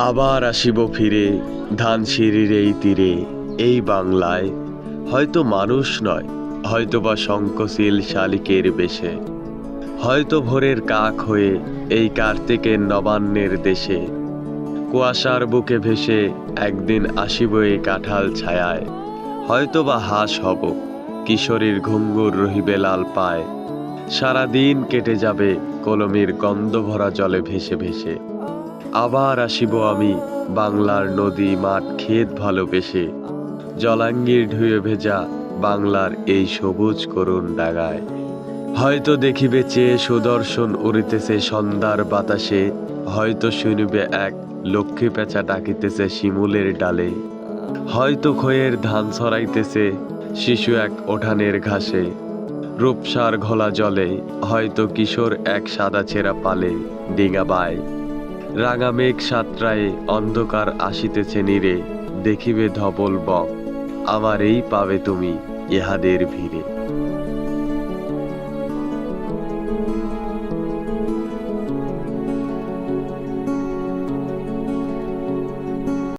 আবার আসিব ফিরে ধানসিঁড়ির এই তীরে, এই বাংলায়। হয়তো মানুষ নয় হয়তো বা শঙ্কশীল শালিকের বেশে। হয়তো ভোরের কাক হয়ে এই কার্তিকের নবান্নের দেশে। কুয়াশার বুকে ভেসে একদিন আসিব এই কাঁঠাল ছায়ায়। হয়তো বা হাঁস হব, কিশোরীর ঘুঙ্গুর রহিবে লাল পায়। সারাদিন কেটে যাবে কলমির গন্ধ ভরা জলে ভেসে ভেসে। আবার আসিব আমি বাংলার নদী মাঠ ক্ষেত ভালোবেসে। জলাঙ্গির ঢুয়ে ভেজা বাংলার এই সবুজ করুণ ডাগায় হয়তো দেখিবে চেয়ে সুদর্শন উড়িতেছে সন্ধ্যার বাতাসে, হয়তো শুনিবে এক লক্ষ্মী পেঁচা ডাকিতেছে শিমুলের ডালে। হয়তো খয়ের ধান ছড়াইতেছে শিশু এক ওঠানের ঘাসে। রূপসার ঘোলা জলে হয়তো কিশোর এক সাদা ছেঁড়া পালে ডিঙা বায়। রাঙা মেঘ সাতরায়ে অন্ধকার আসিতেছে নীরে, দেখিবে ধবল বক আমার এই পাবে তুমি ইহাদের ভিড়ে।